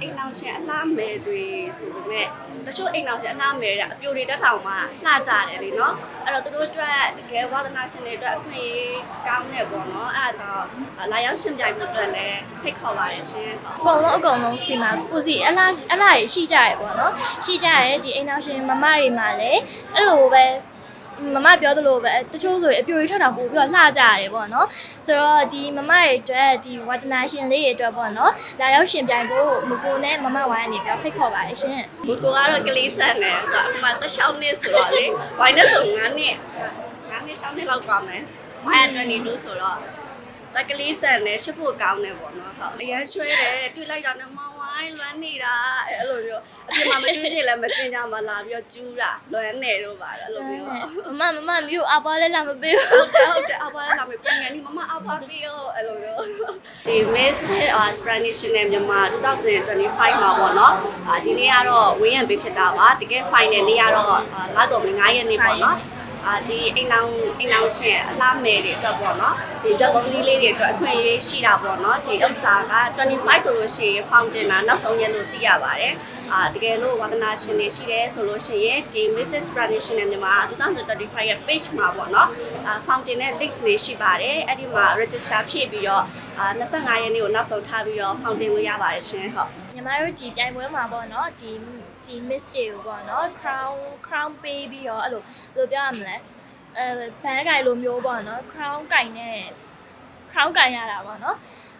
အိမ်နောက်ရှင်အလှမဲတွေဆိုပေမဲ့တချို့အိမ်နောက်ရှင်အလှမဲတွေအပြိုတွေတက်ထောင်မှလှကြတယ်လေနော်အဲ့တော့သူတို့အတွက်တကယ်ဝါသနာရှင်တွေအတွက်အခွင့်အရေးကောင်းတဲ့ပေါ့နော်အဲ့ဒါကြောင့်လာရောက်ရှင်ပြိုင်မှုအတွက်လည်းဖိတ်ခေါ်ပါတယ်ရှင်အကုန်လုံးအကုန်လုံးစီမှာကိုစီအလှအလှတွေရှိကြရပေါ့နော်ရှိကြရဒီအိမ်နောက်ရှင်မမတွေမှာလည်းအဲ့လိုပဲ မမပြောသလိုပဲတချို့ဆိုရင်အပြိုကြီးထွက်တာပို့ပြီးတော့လှကြရတယ်ပေါ့နော်ဆိုတော့ဒီမမတွေအတွက်ဒီဝါဒနာရှင်လေးတွေအတွက်ပေါ့နော်လာရောက်ရှင်ပြိုင်ဖို့မကိုနဲ့မမဝိုင်းအနေပြီးတော့ဖိတ်ခေါ်ပါတယ်ရှင်ဘူကိုကတော့ကလေးဆန်တယ်သူကအခုမှ16နှစ်ဆိုတော့လေဝိုင်းနဲ့ဆို9နှစ်9နှစ်6နှစ်လောက်ကွာမယ်ဝိုင်းက22ဆိုတော့ တကလေးဆန်တယ်ရှစ်ဖို့ကောင်းတယ်ပေါ့နော်ဟုတ်အရန်ချွဲတယ်တွေ့လိုက်တာနဲ့မဝိုင်းလွမ်းနေတာအဲ့လိုမျိုးအပြင်မှာမတွေ့ကြလည်းမစင်ကြမှာလာပြီးတော့ကျူးတာလွမ်းနေတော့ပါအဲ့လိုမျိုးမမမမမျိုးအပွားလည်းလာမပေးဘူးဟုတ်တယ်ဟုတ်တယ်အပွားလည်းလာမယ်ပြန်ငယ်ဒီမမအပွားပြီးရောအဲ့လိုမျိုးဒီ Miss Spanish နဲ့မြန်မာ2025မှာပေါ့နော်အာဒီနေ့ကတော့ဝင်းရံပေးဖြစ်တာပါတကယ် final နေ့ကတော့အာလာတော့9ရက်နေ့ပေါ့နော် အာဒီအိမ်အောင်အိမ်အောင်ရှင်အလားမယ်တွေအတွက်ပေါ့နော်ဒီဂျက်ဘုံလေးလေးတွေအတွက်အခွင့်အရေးရှိတာပေါ့နော်ဒီဥစ္စာက25ဆိုလို့ရှိရင် fountain နာနောက်ဆုံးရက်လို့သိရပါတယ်အာတကယ်လို့ဝါသနာရှင်တွေရှိတယ်ဆိုလို့ရှိရင်ဒီ Mrs. Spanish နဲ့မြန်မာ2025ရဲ့ page မှာပေါ့နော်အာ fountain နဲ့ link တွေရှိပါတယ်အဲ့ဒီမှာ register ဖြည့်ပြီးတော့အာ25ရက်နေ့ကိုနောက်ဆုံးထားပြီးတော့ fountain လို့ရပါတယ်ရှင်ဟုတ်ညီမတို့ဒီပြိုင်ပွဲမှာပေါ့နော်ဒီ ဒီ miss တွေကိုပေါ့နော် crown crown ပေးပြီးတော့အဲ့လိုဘယ်လိုပြောရမလဲအဲဘန်းကင်လိုမျိုးပေါ့နော် crown ကင်နဲ့ crown ကင်ရတာပေါ့နော်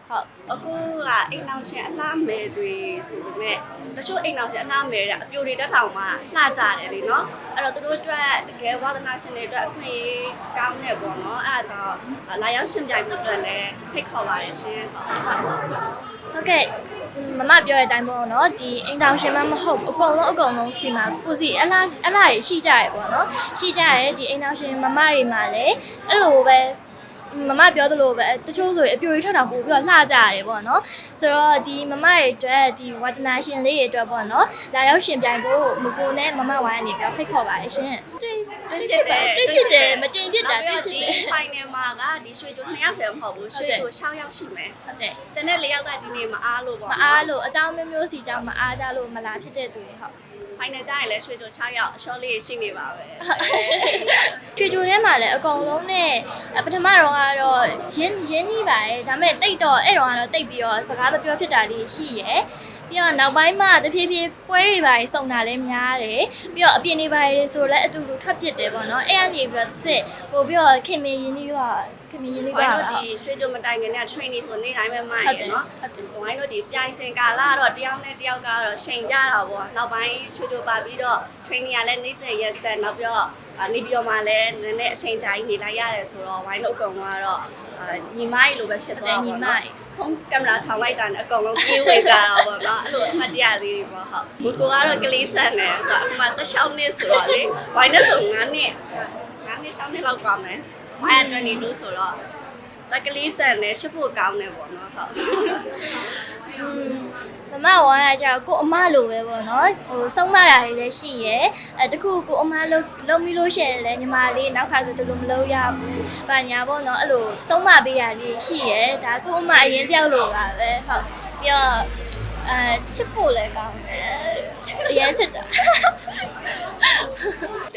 ဟုတ်အခုကအိမ်နောက်ရှင်အလှမဲတွေဆိုပေမဲ့တချို့အိမ်နောက်ရှင်အလှမဲတွေအပြိုတွေတက်ထောင်မှလှကြတယ်လေနော်အဲ့တော့သူတို့အတွက်တကယ်ဝါသနာရှင်တွေအတွက်အခွင့်အရေးကောင်းတဲ့ပေါ့နော်အဲ့ဒါကြောင့်လာရောက်ရှင်ပြိုင်မှုအတွက်လည်းဖိတ်ခေါ်ပါတယ်ရှင်ဟုတ်ဟုတ်ကဲ့ မမပြောတဲ့အတိုင်းပေါ့နော်ဒီအိမ်တော်ရှင်မမဟုတ်ဘူးအကုန်လုံးအကုန်လုံးစီမှာကိုစီအလားအလားရရှိကြရပေါ့နော်ရှိကြရဒီအိမ်တော်ရှင်မမတွေမှာလည်းအဲ့လိုပဲမမပြောသလိုပဲတချို့ဆိုရင်အပြိုကြီးထွက်တာပို့ပြီးတော့လှကြရတယ်ပေါ့နော်ဆိုတော့ဒီမမတွေအတွက်ဒီဝါဒနာရှင်လေးတွေအတွက်ပေါ့နော်လာရောက်ရှင်ပြိုင်ဖို့မကိုနဲ့မမဝိုင်းအနေပြီးတော့ဖိတ်ခေါ်ပါတယ်ရှင်တွေ့ တွေ့ဖြစ်တယ်တွေ့ဖြစ်တယ်မတင်ဖြစ်တာတွေ့ဖြစ်ဒီတယ် final မှာကဒီရွှေချို2ယောက်တည်းမဟုတ်ဘူးရွှေချို6ယောက်ရှိမယ်ဟုတ်တယ်ကျန်တဲ့4ယောက်ကဒီနေ့မအားလို့ပေါ့မအားလို့အကြောင်းမျိုးမျိုးစီကြောင့်မအားကြလို့မလာဖြစ်တဲ့သူတွေဟုတ် final ကြရင်လည်းရွှေချို6ယောက်အရှော့လေးရှိနေပါပဲချွေချိုထဲမှာလည်းအကောင်လုံးနဲ့အပထမတော့ကတော့ရင်းရင်းနှီးပါရဲ့ဒါပေမဲ့တိတ်တော့အဲ့တော့ကတော့တိတ်ပြီးတော့စကားမပြောဖြစ်တာလေးရှိရယ် ပြီးတော့နောက်ပိုင်းမှာတဖြည်းဖြည်းပွဲတွေပါစုံတာလည်းများတယ်ပြီးတော့အပြင်တွေပါတွေဆိုလည်းအတူတူထွက်ပစ်တယ်ပေါ့နော်အဲ့ကနေပြီးတော့စစ်ပို့ပြီးတော့ခင်မင်းရင်းနှီးတော့ခင်မင်းရင်းနှီးဝိုတော့င်းတို့ဒီရွှေချိုမတိုင်ခင်က training ဆိုနေ့တိုင်းပဲမှဟုတ်ရတယ်နော်ဟုတ်တယ်ဝိုင်းတို့ဒီပြိုင်စင်ကာလာကတော့တယောက်နဲ့တယောက်ကတော့ချိန်ကြတာပေါ့နောက်ပိုင်းရွှေချိုပါပြီးတော့ training ကလည်းနေ့စဉ်ရက်ဆက်နောက်ပြီးတော့အာနေပြီးတော့မှလည်းနည်းနည်းအချိန်ကြာကြီးနေလိုက်ရတယ်ဆိုတော့ဝိုင်းတို့အကုန်လုံးကတော့အာညီမကြီးလိုပဲဖြစ်သွားပါတော့ ဖုန်းကင်မရာထောင်လိုက်တာနဲ့အကုန်လုံးပြေးဝေကြတာပေါ့နော်အဲ့လိုအမှတ်တရလေးတွေပေါ့ဟုတ်ဘူကိုကတော့ကလေးဆန်တယ်သူကအခုမှ16နှစ်ဆိုတော့လေဝိုင်းနဲ့ဆို9နှစ်9နှစ်6နှစ်လောက်ကွာမယ်ဝိုင်းက22ဆိုတော့တက်ကလေးဆန်တယ်ရှစ်ဖို့ကောင်းတယ်ပေါ့နော်ဟုတ် မမဝါရကြတော့ကိုအမလိုပဲပေါ့နော်ဟိုဆုံးမတာတွေလည်းရှိရယ်အဲတခုကိုအမလုံးလုံးပြီးလို့ရှိရင်လည်းညီမလေးနောက်ခါဆိုတူလို့မလုပ်ရဘူး။ဘာညာပေါ့နော်အဲ့လိုဆုံးမပေးရလေးရှိရယ်ဒါကိုအမအရင်ကြောက်လို့ပါပဲဟုတ်ပြီးတော့အဲချစ်ဖို့လည်းကောင်းတယ် အရင်ချစ်တာ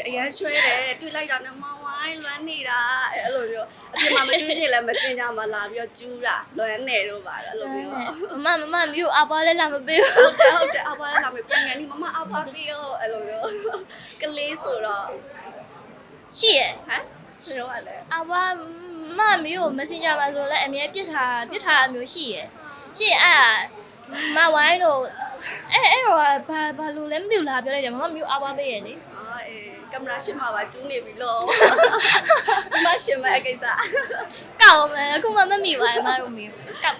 အရန်ချွဲတယ်တွေ့လိုက်တာနဲ့မဝိုင်းလွမ်းနေတာအဲ့လိုမျိုးအပြင်မှာမတွေ့ကြလည်းမစင်ကြမှာလာပြီးတော့ကျူးတာလွမ်းနေတော့ပါအဲ့လိုမျိုးဟုတ်မမမမျိုးအပွားလည်းလာမပေးဘူးတယ်ဟုတ်တယ်အပွားလည်းလာမယ်ပြန်ငယ်ဒီမမအပွားပြီးရောအဲ့လိုမျိုးကလေးဆိုတော့ရှိရယ်ဟမ်ဘယ်တော့လဲအဘမမျိုး messenger မှာဆိုလဲအမြဲပြစ်ထားပြစ်ထားတာမျိုးရှိရယ်ရှိရယ်အဲ့ဒါမဝိုင်းလို့ အဲ့အဲ့တော့ဘာဘာလို့လဲမသိဘူးလားပြောလိုက်တယ်မမမျိုးအဘပေးရယ်လေအာအေးကင်မရာရှင်းမှာပါကျူးနေပြီလို့ဒီမှာရှင်းမဲ့အကိစ္စကောက်မယ်အခုမှမမိပါဘူးမတို့မျိုးကောက်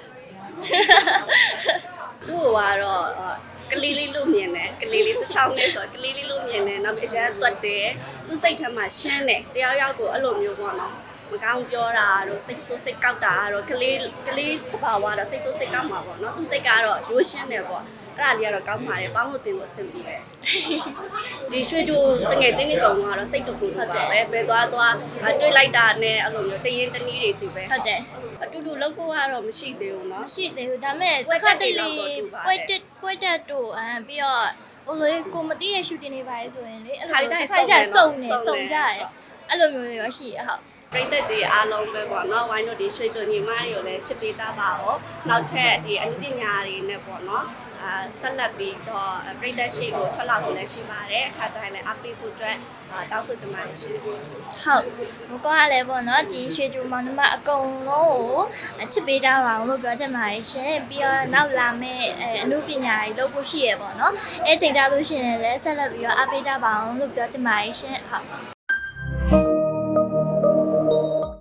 သူ့ကတော့အာကလေးလေးလို့မြင်တယ်ကလေးလေး16နှစ်ဆိုတော့ကလေးလေးလို့မြင်တယ်နောက်ပြီးအရန်သွတ်တယ်သူစိတ်ထဲမှာရှင်းတယ်တယောက်ယောက်ကိုအဲ့လိုမျိုးပေါ့နော် မကောင်းပြောတာတို့စိတ်ဆိုးစိတ်ကောက်တာတို့ကလေးကလေးတဘာဝတော့စိတ်ဆိုးစိတ်ကောက်မှာပေါ့နော်သူစိတ်ကတော့ရိုးရှင်းတယ်ပေါ့အဲ့ဒါလေးကတော့ကောင်းပါတယ်ပေါင်းလို့တင်လို့အဆင်ပြေတယ်ဒီရွှေကျိုးတငယ်ချင်းတွေကောင်ကတော့စိတ်တူတူပါပဲဘယ်သွားသွားတွေ့လိုက်တာနဲ့အဲ့လိုမျိုးတရင်တနည်းတွေကြည့်ပဲ ဟုတ်တယ် အတူတူလောက်ဖို့ကတော့မရှိသေးဘူးเนาะ မရှိသေးဘူးဒါပေမဲ့ ပွဲ တစ် တက် ခါတ တွေ လေ တော့တော့တူပါတယ် ပွဲတက်ပွဲ ပွဲတက်တို့အမ်ပြီးတော့ဟိုလေကိုမတီးရဲ့ shooting တွေပါလေဆိုရင်လေအဲ့ ခါလေးတိုင်း တစ်ခါကျ စု စုံ ံနေ နေ နော် စုံကြရဲအဲ့လိုမျိုးတွေရောရှိရဟုတ် ပရိသတ်ကြီးအားလုံးပဲပေါ့နော်ဝိုင်းတို့ဒီရွှေကြုံညီမတွေကိုလည်းရှစ်ပေးကြပါဦးနောက်ထပ်ဒီအမှုပညာတွေနဲ့ပေါ့နော်အာဆက်လက်ပြီးတော့ပရိသတ်ရှိကိုထွက်လာဖို့လည်းရှိပါတယ်အခါကျရင်လည်းအပိဖို့အတွက်အာတောင်းဆိုကြပါတယ်ရှင်ဟုတ်မကောကလည်းပေါ့နော်ဒီရွှေကြိုမောင်နှမအကုန်လုံးကိုချစ်ပေးကြပါအောင်လို့ပြောချင်ပါတယ်ရှင်ပြီးတော့နောက်လာမယ့်အဲအမှုပညာတွေလုပ်ဖို့ရှိရပေါ့နော်အဲချိန်ကြလို့ရှိရင်လည်းဆက်လက်ပြီးတော့အားပေးကြပါအောင်လို့ပြောချင်ပါတယ်ရှင်ဟုတ်